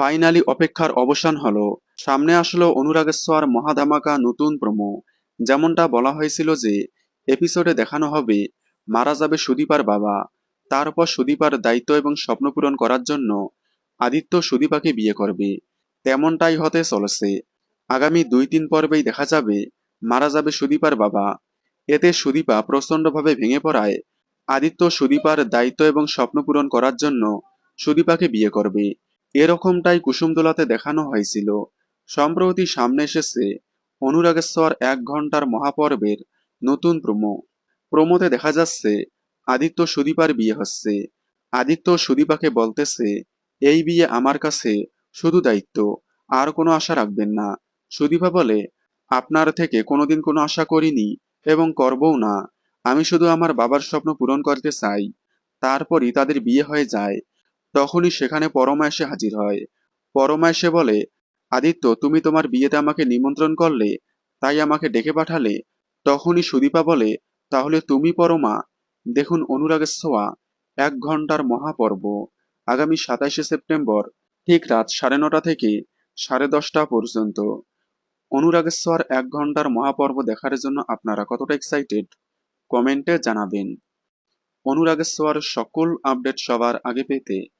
Finally অপেক্ষার অবসান হলো। সামনে আসলো অনুরাগেশ্বর মহাধামাকা নতুন প্রমো। যেমনটা বলা হয়েছিল যে এপিসোডে দেখানো হবে মারা যাবে সুদীপার বাবা। তারপর সুদীপার দায়িত্ব এবং স্বপ্ন পূরণ করার জন্য আদিত্য সুদীপাকে বিয়ে করবে। তেমনটাই হতে চলেছে। আগামী দুই তিন পর্বেই দেখা যাবে মারা যাবে সুদীপার বাবা। এতে সুদীপা প্রচণ্ডভাবে ভেঙে পড়ায় আদিত্য সুদীপার দায়িত্ব এবং স্বপ্ন পূরণ করার জন্য সুদীপাকে বিয়ে করবে। এরকমটাই কুসুমদোলাতে দেখানো হয়েছিল। সম্প্রতি সামনে এসেছে অনুরাগেশ্বর এক ঘণ্টার মহাপর্বের নতুন প্রমো। প্রমোতে দেখা যাচ্ছে, আদিত্য সুদীপার বিয়ে হচ্ছে। আদিত্য সুদীপাকে বলতেছে, এই বিয়ে আমার কাছে শুধু দায়িত্ব, আর কোনো আশা রাখবেন না। সুদীপা বলে, আপনার থেকে কোনোদিন কোনো আশা করিনি এবং করবও না। আমি শুধু আমার বাবার স্বপ্ন পূরণ করতে চাই। তারপরই তাদের বিয়ে হয়ে যায়। তখনই সেখানে পরমা এসে হাজির হয়। পরমা এসে বলে, আদিত্য, তুমি তোমার বিয়েতে আমাকে নিমন্ত্রণ করলে, তাই আমাকে ডেকে পাঠালে? তখনই সুদীপা বলে, তাহলে তুমি পরমা, দেখুন অনুরাগের ছোঁয়া এক ঘণ্টার মহাপর্ব। আগামী সাতাইশে সেপ্টেম্বর, ঠিক রাত সাড়ে নটা থেকে সাড়ে দশটা পর্যন্ত। অনুরাগেশ্বর এক ঘণ্টার মহাপর্ব দেখার জন্য আপনারা কতটা এক্সাইটেড কমেন্টে জানাবেন। অনুরাগেশ্বর সকল আপডেট সবার আগে পেতে